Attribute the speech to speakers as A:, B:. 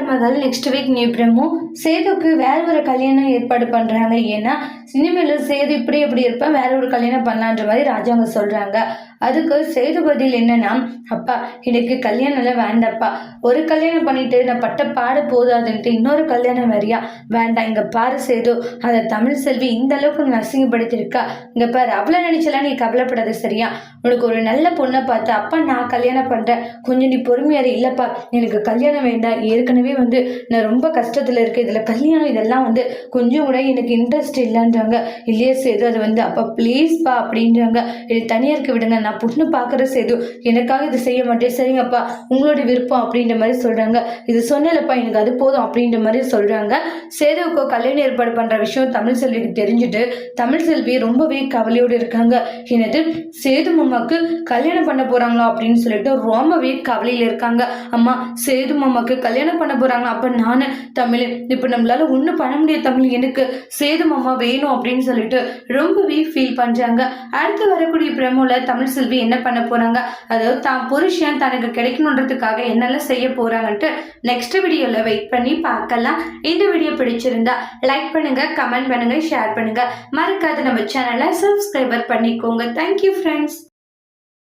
A: மகள் next week new சேதுக்கு வேற ஒரு கல்யாணம் ஏற்பாடு பண்றாங்க. ஏன்னா சினிமாவில் சேது இப்படி இப்படி இருப்பேன் வேற ஒரு கல்யாணம் பண்ணலான்ற மாதிரி ராஜாங்க சொல்றாங்க. அதுக்கு சேது பதில் என்னன்னா அப்பா எனக்கு கல்யாணம் எல்லாம் வேண்டாப்பா ஒரு கல்யாணம் பண்ணிட்டு நான் பட்ட பாடு போதாதுன்ட்டு இன்னொரு கல்யாணம் வரியா? வேண்டாம் இங்க பாரு சேது. அந்த தமிழ் செல்வி இந்த அளவுக்கு நான் இங்கே பாரு அவ்வளோ நினைச்சலாம் நீ கவலைப்படாத சரியா? உனக்கு ஒரு நல்ல பொண்ணை பார்த்து அப்பா நான் கல்யாணம் பண்றேன். கொஞ்சம் நீ பொறுமையாக இல்லைப்பா எனக்கு கல்யாணம் வேண்டாம். ஏற்கனவே வந்து நான் ரொம்ப கஷ்டத்துல இருக்கேன். இதுல கல்யாணம் இதெல்லாம் வந்து கொஞ்சம் கூட எனக்கு இன்ட்ரெஸ்ட் இல்லைன்றாங்க. இல்லையே சேது அது வந்து அப்பா ப்ளீஸ்ப்பா அப்படின்றாங்க. இது தனியாக இருக்க விடுங்க. நான் பொண்ணு பார்க்குற சேது எனக்காக இது செய்ய மாட்டேன். சரிங்கப்பா உங்களோட விருப்பம் அப்படின்ற மாதிரி சொல்கிறாங்க இது சொன்னலப்பா எனக்கு அது போதும் அப்படின்ற மாதிரி சொல்கிறாங்க சேதுவுக்கு கல்யாணம் ஏற்பாடு பண்ணுற விஷயம் தமிழ் செல்விக்கு தெரிஞ்சுட்டு தமிழ் செல்வி ரொம்பவே கவலையோடு இருக்காங்க. என்னது சேது மாமாவுக்கு கல்யாணம் பண்ண போகிறாங்களோ அப்படின்னு சொல்லிட்டு ரொம்பவே கவலையில் இருக்காங்க. அம்மா சேது மாமாவுக்கு கல்யாணம் பண்ண போகிறாங்க அப்போ நான் தமிழ். இப்போ நம்மளால ஒன்றும் பண்ண முடியாது தமிழ். எனக்கு சேது மாமா வேணும் அப்படின்னு சொல்லிட்டு ரொம்பவே ஃபீல் பண்ணுறாங்க அடுத்து வரக்கூடிய பிரமோல தமிழ் செல்வி என்ன பண்ண போகிறாங்க அதாவது தான் புருஷன் தனக்கு கிடைக்கணுன்றதுக்காக என்னெல்லாம் செய்ய போகிறாங்கன்ட்டு நெக்ஸ்ட் வீடியோவில் வெயிட் பண்ணி பார்க்கலாம். இந்த வீடியோ பிடிச்சிருந்தா லைக் பண்ணுங்க கமெண்ட் பண்ணுங்க ஷேர் பண்ணுங்க. மறக்காது நம்ம சேனலை சப்ஸ்கிரைபர் பண்ணிக்கோங்க. Thank you friends